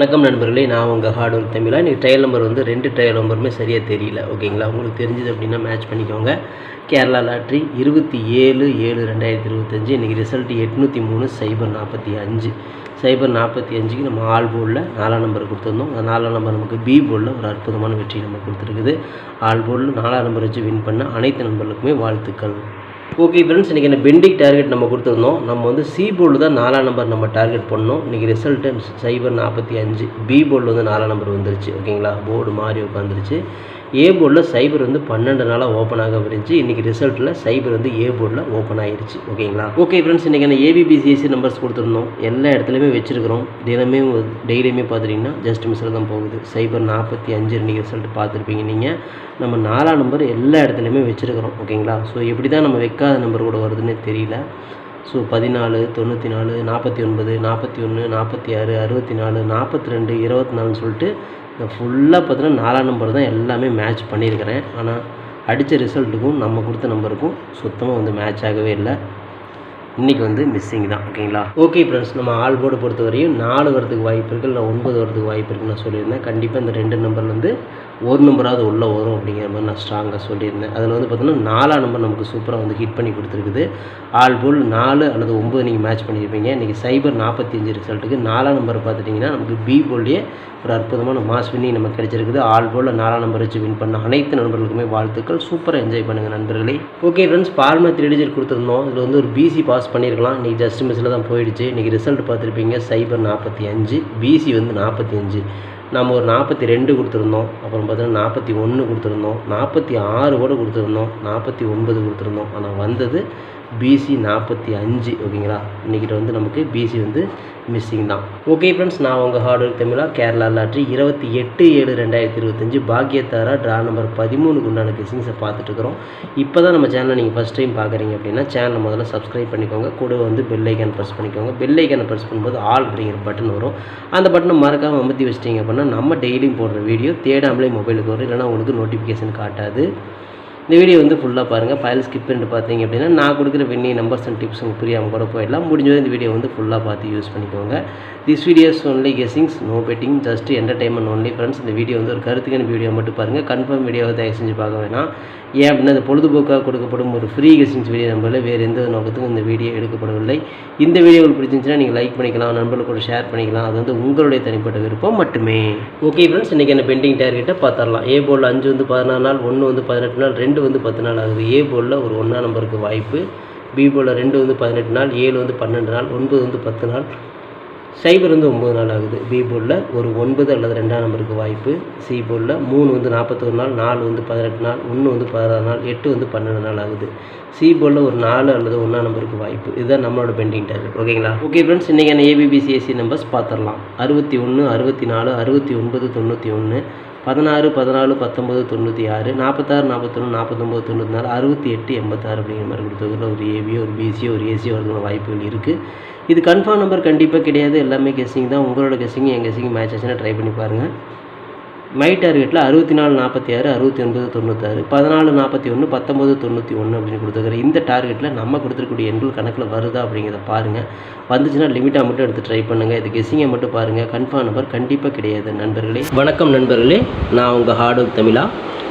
வணக்கம் நண்பர்களே நான் உங்கள் ஹார்ட் ஒர்க் தமிழா இன்றைக்கி ட்ரையல் நம்பர் வந்து ரெண்டு ட்ரையல் நம்பருமே சரியாக தெரியல. ஓகேங்களா உங்களுக்கு தெரிஞ்சது அப்படின்னா மேட்ச் பண்ணிக்கோங்க. கேரளா லாட்ரி இருபத்தி ஏழு ஏழு ரெண்டாயிரத்தி இருபத்தஞ்சி. இன்றைக்கி ரிசல்ட் எட்நூற்றி மூணு சைபர் நாற்பத்தி அஞ்சு. சைபர் நாற்பத்தி அஞ்சுக்கு நம்ம ஆல் போர்டில் நாலாம் நம்பர் கொடுத்துருந்தோம். அந்த நாலாம் நம்பர் நமக்கு பி போர்டில் ஒரு அற்புதமான வெற்றி நம்ம கொடுத்துருக்குது. ஆல் போர்டில் நாலாம் நம்பர் வச்சு வின் பண்ண அனைத்து நண்பர்களுக்குமே வாழ்த்துக்கள். ஓகே ஃப்ரெண்ட்ஸ் இன்றைக்கி என்ன பெண்டிங் டார்கெட் நம்ம கொடுத்துருந்தோம். நம்ம வந்து சி போர்டில் தான் நாலாம் நம்பர் நம்ம டார்கெட் பண்ணோம். இன்றைக்கி ரிசல்ட்டு சைபர் நாற்பத்தி அஞ்சு. பி போர்டில் வந்து நாலாம் நம்பர் வந்துருச்சு. ஓகேங்களா போர்டு மாறி உட்காந்துருச்சு ஏ போர்டில் சைபர் வந்து பன்னெண்டு நாளாக ஓப்பன் ஆக இருந்துச்சு. இன்றைக்கி ரிசல்ட்டில் சைபர் வந்து ஏ போர்டில் ஓப்பன் ஆயிருச்சு. ஓகேங்களா? ஓகே ஃப்ரெண்ட்ஸ் இன்றைக்கி என்ன ஏபிபிசிஎஸ்சி நம்பர்ஸ் கொடுத்துருந்தோம். எல்லா இடத்துலையுமே வச்சுருக்கிறோம். தினமே டெய்லியுமே பார்த்துட்டிங்கன்னா ஜஸ்ட் மிஸ்ஸில் தான் போகுது. சைபர் நாற்பத்தி அஞ்சு இன்றைக்கி ரிசல்ட் பார்த்துருப்பீங்க நீங்கள் நம்ம நாலாம் நம்பர் எல்லா இடத்துலையுமே வச்சுருக்கிறோம். ஓகேங்களா? ஸோ எப்படி தான் நம்ம வைக்காத நம்பர் கூட வருதுன்னே தெரியல. ஸோ பதினாலு தொண்ணூற்றி நாலு நாற்பத்தி ஒன்பது நாற்பத்தி ஒன்று நாற்பத்தி ஆறு அறுபத்தி நாலு நாற்பத்தி ரெண்டு இருபத்தி நாலுன்னு சொல்லிட்டு நான் ஃபுல்லாக பார்த்தீங்கன்னா நாலாம் நம்பர் தான் எல்லாமே மேட்ச் பண்ணியிருக்கிறேன். ஆனால் அடித்த ரிசல்ட்டுக்கும் நம்ம கொடுத்த நம்பருக்கும் சுத்தமாக வந்து மேட்ச் ஆகவே இல்லை. இன்றைக்கி வந்து மிஸ்ஸிங் தான் ஓகேங்களா ஓகே ஃப்ரெண்ட்ஸ் நம்ம ஆல் போர்டு பொறுத்த வரையும் நாலு வரதுக்கு வாய்ப்பு இருக்குது இல்லை ஒன்பது வரதுக்கு வாய்ப்பு இருக்குன்னு நான் சொல்லியிருந்தேன். கண்டிப்பாக இந்த ரெண்டு நம்பர்லேருந்து ஒரு நம்பராவது உள்ளே வரும் அப்படிங்கிற மாதிரி நான் ஸ்ட்ராங்காக சொல்லியிருந்தேன். அதில் வந்து பார்த்தோன்னா நாலாம் நம்பர் நமக்கு சூப்பராக வந்து ஹிட் பண்ணி கொடுத்துருக்குது. ஆல் போல் நாலு அல்லது ஒம்பது நீங்கள் மேட்ச் பண்ணியிருப்பீங்க. இன்றைக்கி சைபர் நாற்பத்தி அஞ்சு ரிசல்ட்டுக்கு நாலாம் நம்பர் பார்த்துட்டிங்கன்னா நமக்கு பி போல்லையே ஒரு அற்புதமான மாஸ் வின்னிங் நமக்கு கிடைச்சிருக்குது. ஆல் போல் நாலாம் நம்பர் வச்சு வின் பண்ண அனைத்து நண்பர்களுக்குமே வாழ்த்துக்கள். சூப்பராக என்ஜாய் பண்ணுங்கள் நண்பர்களே. ஓகே ஃப்ரெண்ட்ஸ் பால்மா த்ரீ டிஜிட் கொடுத்துருந்தோம். இதில் வந்து ஒரு பிசி பாஸ் பண்ணியிருக்கலாம். இன்றைக்கி ஜஸ்ட் மிஸ்ஸில் தான் போயிடுச்சு. இன்றைக்கி ரிசல்ட் பார்த்துருப்பீங்க சைபர் நாற்பத்தி அஞ்சு பிசி வந்து நாற்பத்தி அஞ்சு. நம்ம ஒரு நாற்பத்தி ரெண்டு கொடுத்துருந்தோம் அப்புறம் பார்த்தீங்கன்னா நாற்பத்தி ஒன்று கொடுத்துருந்தோம் நாற்பத்தி ஆறு கூட கொடுத்துருந்தோம் நாற்பத்தி ஒன்பது கொடுத்துருந்தோம். ஆனால் வந்தது பிசி நாற்பத்தி அஞ்சு ஓகேங்களா இன்றைக்கிட்ட வந்து நமக்கு பிசி வந்து மிஸ்ஸிங் தான். ஓகே ஃப்ரெண்ட்ஸ் நான் உங்கள் ஹார்ட் ஒர்க் தமிழா கேரளா லாட்ரி இருபத்தி எட்டு ஏழு ரெண்டாயிரத்தி இருபத்தஞ்சு பாக்கியத்தாரா ட்ரா நம்பர் பதிமூணுக்கு உண்டான கிசிங்ஸை பார்த்துட்ருக்குறோம் இப்போ தான் நம்ம சேனலை நீங்கள் ஃபஸ்ட் டைம் பார்க்குறீங்க அப்படின்னா சேனலை முதல்ல சப்ஸ்கிரைப் பண்ணிக்கோங்க. கூட வந்து பெல் ஐக்கான் ப்ரெஸ் பண்ணிக்கோங்க. பெல் ஐக்கானை ப்ரெஸ் பண்ணும்போது ஆல் அப்படிங்கிற பட்டன் வரும். அந்த பட்டனை மறக்காமல் அமர்த்தி வச்சிட்டிங்க அப்படின்னா நம்ம டெய்லியும் போடுற வீடியோ தேடாமலே மொபைலுக்கு வரும். இல்லைனா உங்களுக்கு நோட்டிஃபிகேஷன் காட்டாது. இந்த வீடியோ வந்து ஃபுல்லாக பாருங்கள் ஃபைல் ஸ்கிப் பண்ணிட்டு பார்த்தீங்க அப்படின்னா நான் கொடுக்குற வெண்ணி நம்பர்ஸ் அண்ட் டிப்ஸ் உங்களுக்கு புரியாமல் கூட போயிடலாம். முடிஞ்சது இந்த வீடியோ வந்து ஃபுல்லாக பார்த்து யூஸ் பண்ணிக்கோங்க. This videos only guessings no betting just entertainment only friends இந்த வீடியோ வந்து ஒரு கருத்துக்கான வீடியோ மட்டும் பாருங்கள் கன்ஃபார்ம் வீடியோவை தயவு செஞ்சு பார்க்க வேணாம். ஏன் அப்படின்னா அது பொழுதுபோக்காக கொடுக்கப்படும் ஒரு ஃப்ரீ கெஸிங்ஸ் வீடியோ நம்பரில் வேறு எந்த நோக்கத்துக்கும் இந்த வீடியோ எடுக்கப்படவில்லை. இந்த வீடியோ உங்களுக்கு பிடிச்சிருந்துச்சுன்னா நீங்கள் லைக் பண்ணிக்கலாம் நண்பர்கள் கூட ஷேர் பண்ணிக்கலாம். அது வந்து உங்களுடைய தனிப்பட்ட விருப்பம் மட்டுமே. ஓகே ஃப்ரெண்ட்ஸ் இன்றைக்கி என்ன பெண்டிங் டார்கெட்டை பார்த்துடலாம். ஏ போல் அஞ்சு வந்து பதினாறு நாள் ஒன்று வந்து பதினெட்டு நாள் ரெண்டு ரெண்டு வந்து பத்து நாள் ஆகுது. ஏ போலில் ஒரு ஒன்றா நம்பருக்கு வாய்ப்பு. பி போலில் ரெண்டு வந்து பதினெட்டு நாள் ஏழு வந்து பன்னெண்டு நாள் ஒன்பது வந்து பத்து நாள். சைபர் வந்து ஒம்பது நாள் ஆகுது. பி போலில் ஒரு ஒன்பது அல்லது ரெண்டாம் நம்பருக்கு வாய்ப்பு. சி போலில் மூணு வந்து நாற்பத்தொரு நாள் நாலு வந்து பதினெட்டு நாள் ஒன்று வந்து பதினாறு நாள் எட்டு வந்து பன்னெண்டு நாள் ஆகுது. சி போலில் ஒரு நாலு அல்லது ஒன்றாம் நம்பருக்கு வாய்ப்பு. இதுதான் நம்மளோட பெண்டிங் டார்கெட். ஓகேங்களா ஓகே ஃப்ரெண்ட்ஸ் இன்றைக்கான ஏபிபிசிஎஸ்சி நம்பர்ஸ் பார்த்துடலாம். அறுபத்தி ஒன்று அறுபத்தி நாலு அறுபத்தி ஒன்பது தொண்ணூற்றி ஒன்று பதினாறு பதினாலு பத்தொம்பது தொண்ணூற்றி ஆறு நாற்பத்தாறு நாற்பத்தொன்று நாற்பத்தொம்பது தொண்ணூற்றி நாலு அறுபத்தி எட்டு எண்பத்தாறு அப்படிங்கிற மாதிரி கொடுத்ததுல ஒரு ஏபியோ ஒரு பிசியோ ஒரு ஏசியோ வரதுக்கான வாய்ப்புகள் இருக்குது இது கன்ஃபார்ம் நம்பர் கண்டிப்பாக கிடையாது. எல்லாமே கெஸ்ஸிங் தான். உங்களோட கெஸ்ஸிங் என் கெஸ்ஸிங் மேட்ச் ஆச்சுன்னா ட்ரை பண்ணி பாருங்கள் மை டார்கெட்டில் அறுபத்தி நாலு நாற்பத்தி ஆறு அறுபத்தி ஒன்பது தொண்ணூத்தாறு பதினாலு நாற்பத்தி ஒன்று பத்தொம்பது தொண்ணூற்றி ஒன்று அப்படின்னு கொடுத்துருக்குற இந்த டார்கெட்டில் நம்ம கொடுத்துருக்கூடிய எண்கள் கணக்கில் வருதா அப்படிங்கிறத பாருங்கள் வந்துச்சுன்னா லிமிட்டாக மட்டும் எடுத்து ட்ரை பண்ணுங்கள் இது கெஸ்ஸிங்கை மட்டும் பாருங்கள் கன்ஃபார்ம் நம்பர் கண்டிப்பாக கிடையாது நண்பர்களே. வணக்கம் நண்பர்களே. நான் உங்கள் ஹார்ட் ஒர்க் தமிழா.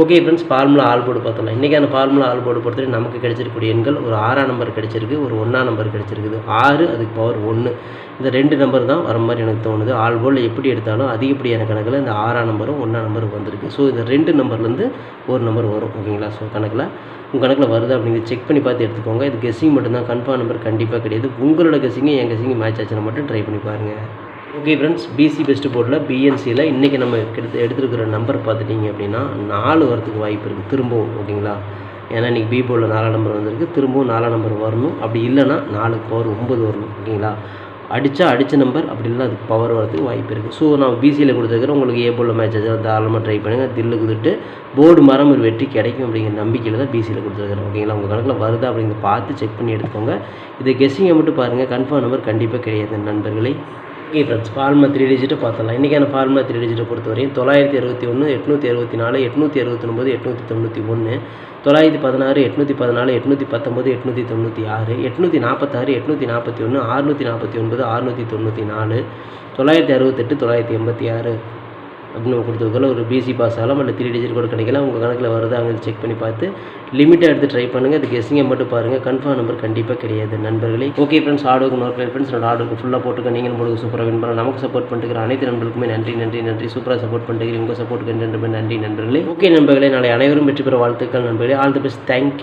Okay friends formula all board பார்த்தலாம் இன்றைக்கான ஃபார்முலா ஆல் போர்டு பொறுத்தவரை நமக்கு கிடைச்சிருக்கூடிய எண்கள் ஒரு ஆறாம் நம்பர் கிடைச்சிருக்கு ஒரு ஒன்றாம் நம்பர் கிடைச்சிருக்குது. ஆறு அதுக்கு பவர் ஒன்று இந்த ரெண்டு நம்பர் தான் வர மாதிரி எனக்கு தோணுது. ஆல் போர்டில் எப்படி எடுத்தாலும் அதிகப்படியான கணக்கில் இந்த ஆறாம் நம்பரும் ஒன்றாம் நம்பரும் வந்திருக்கு. ஸோ இந்த ரெண்டு நம்பர்லேருந்து ஒரு நம்பர் வரும் ஓகேங்களா ஸோ கணக்கில். உங்கள் கணக்கில் வருது அப்படிங்கிறது செக் பண்ணி பார்த்து எடுத்துக்கோங்க. இது கெஸ்ஸிங் மட்டும்தான். கன்ஃபார்ம் நம்பர் கண்டிப்பாக கிடையாது. உங்களோட கெஸ்ஸிங்கும் என் கெஸ்ஸிங் மேட்ச் ஆச்சுன்னா மட்டும் ட்ரை பண்ணி பாருங்கள் ஓகே ஃப்ரெண்ட்ஸ் பிசி பெஸ்ட் போர்டில் பிஎன்சியில் இன்றைக்கி நம்ம எடுத்து எடுத்துருக்கிற நம்பர் பார்த்துட்டிங்க அப்படின்னா நாலு வரத்துக்கு வாய்ப்பு இருக்குது திரும்பவும் ஓகேங்களா ஏன்னா இன்றைக்கி பி போர்டில் நாலாம் நம்பர் வந்திருக்கு. திரும்பவும் நாலாம் நம்பர் வரணும். அப்படி இல்லைன்னா நாலு பவர் ஒம்பது வரணும் ஓகேங்களா அடித்தா அடித்த நம்பர் அப்படி இல்லை அதுக்கு பவர் வரதுக்கு வாய்ப்பு இருக்குது ஸோ நான் பிசியில் கொடுத்துருக்கிறேன். உங்களுக்கு ஏ போர்டில் மேட்ச் ஆச்சு தாராளமாக ட்ரை பண்ணுங்கள் தில்லு கொடுத்துட்டு போர்டு மரம் ஒரு வெற்றி கிடைக்கும் அப்படிங்கிற நம்பிக்கையில் தான் பிசியில் கொடுத்துருக்குறேன் ஓகேங்களா உங்கள் கணக்கில் வருதா அப்படிங்கிறத பார்த்து செக் பண்ணி எடுத்துக்கோங்க. இதை கெஸ்ஸிங்கை மட்டும் பாருங்கள் கன்ஃபார்ம் நம்பர் கண்டிப்பாக கிடையாது நண்பர்களே. ஓகே ஃப்ரெண்ட்ஸ் ஃபார்முலா த்ரீ டிஜிட்டை பார்த்துடலாம். இன்றைக்கான ஃபார்முலா த்ரீ டிஜிட்டை பொறுத்தவரையும் தொள்ளாயிரத்தி அறுபத்தி ஒன்று எட்நூற்றி அறுபத்தி நாலு எட்நூற்றி அறுபத்தொன்பது எட்நூற்றி தொண்ணூற்றி ஒன்று தொள்ளாயிரத்தி பதினாறு எட்நூற்றி பதினாலு எட்நூற்றி பத்தொம்பது எட்நூற்றி தொண்ணூற்றி ஆறு எட்நூற்றி நாற்பத்தாறு எட்நூற்றி நாற்பத்தி ஒன்று ஆறுநூற்றி நாற்பத்தி ஒன்பது அறுநூற்றி தொண்ணூற்றி நாலு தொள்ளாயிரத்தி அறுபத்தெட்டு தொள்ளாயிரத்தி எண்பத்தி ஆறு. அப்படின்னு நம்ம கொடுத்துருக்கோம் ஒரு பிசி பாஸ் ஆகலாம் இல்லை த்ரீ டிஜிட் கூட கிடைக்கலாம். உங்கள் கணக்கில் வருது அங்கே செக் பண்ணி பார்த்து லிமிட்டாக எடுத்து ட்ரை பண்ணுங்கள் அது கெஸ்ஸிங்கை மட்டும் பாருங்கள் கன்ஃபார்ம் நம்பர் கண்டிப்பாக கிடையாது நண்பர்களே. ஓகே ஃப்ரெண்ட்ஸ் ஆர்டருக்கு நோட் ஃப்ரெண்ட்ஸ் என்னோட ஆர்டருக்கு ஃபுல்லாக போட்டுக்க நீங்கள் போடுங்க. சூப்பராக வின் பண்ண நமக்கு சப்போர்ட் பண்ணுற அனைத்து நண்பர்களுக்குமே நன்றி நன்றி நன்றி. சூப்பராக சப்போர்ட் பண்ணுறீங்க உங்கள் சப்போர்ட்டுக்கு நன்றி நன்றி நண்பர்களே. ஓகே நண்பர்களே. நாளை அனைவரும் வெற்றி பெற வாழ்த்துக்கள் நண்பர்களே. All the best thank you